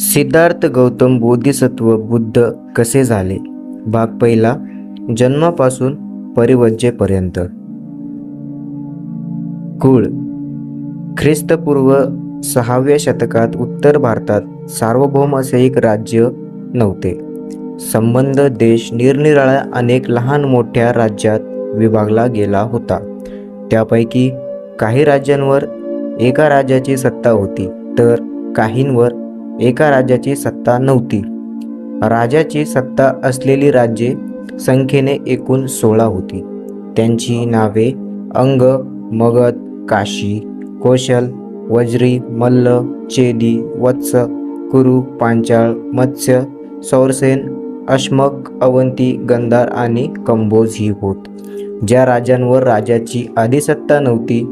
सिद्धार्थ गौतम बोधिसत्व बुद्ध कसे झाले? भाग पहिला जन्मापासून परिवज्जेपर्यंत. कुळ. ख्रिस्तपूर्व सहाव्या शतकात उत्तर भारतात सार्वभौम असे एक राज्य नव्हते. संबंध देश निरनिराळ्या अनेक लहान मोठ्या राज्यात विभागला गेला होता. त्यापैकी काही राज्यांवर एका राज्याची सत्ता होती तर काहींवर एका राज्याची सत्ता नव्हती. राजाची सत्ता असलेली राज्ये संख्येने एकूण सोळा होती. त्यांची नावे अंग मगध काशी कौशल वज्री मल्ल चेदी वत्स कुरु पांचाळ मत्स्य सौरसेन अश्मक अवंती गंधार आणि कंबोज ही होत. ज्या राजांवर राजाची अधिसत्ता नव्हती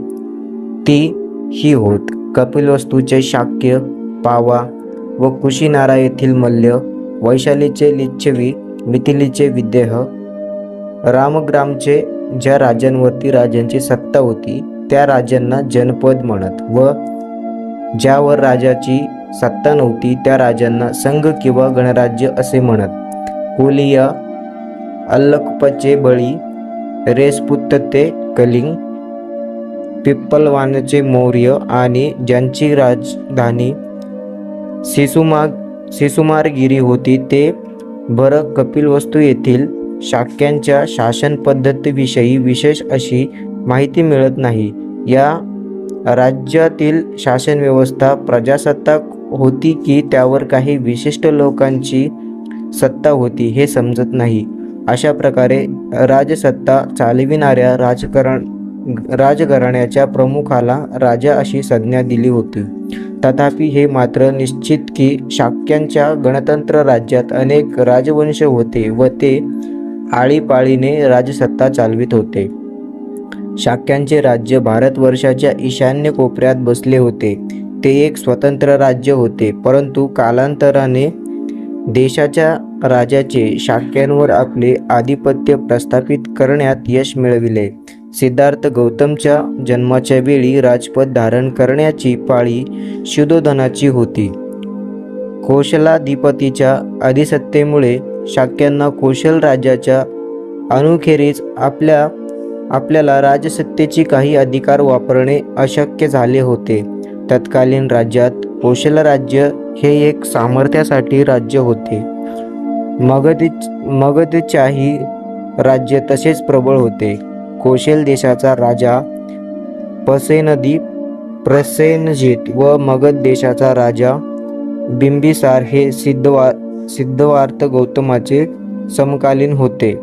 ती ही होत. कपिलवस्तूचे शाक्य पावा व कुशीनारा येथील मल्ल वैशालीचे लिच्छवी मिथिलीचे विदेह रामग्रामचे ज्या राजांवरती राजांची सत्ता होती त्या राजांना जनपद म्हणत व ज्यावर राजाची सत्ता नव्हती त्या राजांना संघ किंवा गणराज्य असे म्हणत. कोलिया अल्लकपचे बळी रेसपुत्तते कलिंग पिप्पलवानचे मौर्य आणि ज्यांची राजधानी सिसुमाग सिसुमारगिरी होती. ते भरत कपिलवस्तू येथील शाक्यांच्या शासन पद्धतीविषयी विशेष अशी माहिती मिळत नाही. या राज्यातील शासन व्यवस्था प्रजासत्ताक होती की त्यावर काही विशिष्ट लोकांची सत्ता होती हे समजत नाही. अशा प्रकारे राजसत्ता चालविणाऱ्या राजकारण राजघराण्याच्या प्रमुखाला राजा अशी संज्ञा दिली होती. तथापि हे मात्र निश्चित की शाक्यांच्या गणतंत्र राज्यात अनेक राजवंश होते व ते आळीपाळीने राजसत्ता चालवित होते. शाक्यांचे राज्य भारतवर्षाच्या ईशान्य कोपऱ्यात बसले होते. ते एक स्वतंत्र राज्य होते परंतु कालांतराने देशाच्या राजाचे शाक्यांवर आपले आधिपत्य प्रस्थापित करण्यात यश मिळविले. सिद्धार्थ गौतमच्या जन्माच्या वेळी राजपद धारण करण्याची पाळी शुद्धोधनाची होती. कौशलाधिपतीच्या अधिसत्तेमुळे शाक्यांना कौशल राज्याच्या अनुखेरीज आपल्या आपल्याला राजसत्तेची काही अधिकार वापरणे अशक्य झाले होते. तत्कालीन राज्यात कौशल राज्य हे एक सामर्थ्यासाठी राज्य होते. मगध मगधच्याही राज्य तसेच प्रबळ होते. कोशेल देशाचा राजा पसेनदी प्रसेनजित व मगध देशाचा राजा बिंबिसार हे सिद्धवा सिद्धवार्थ गौतमाचे समकालीन होते.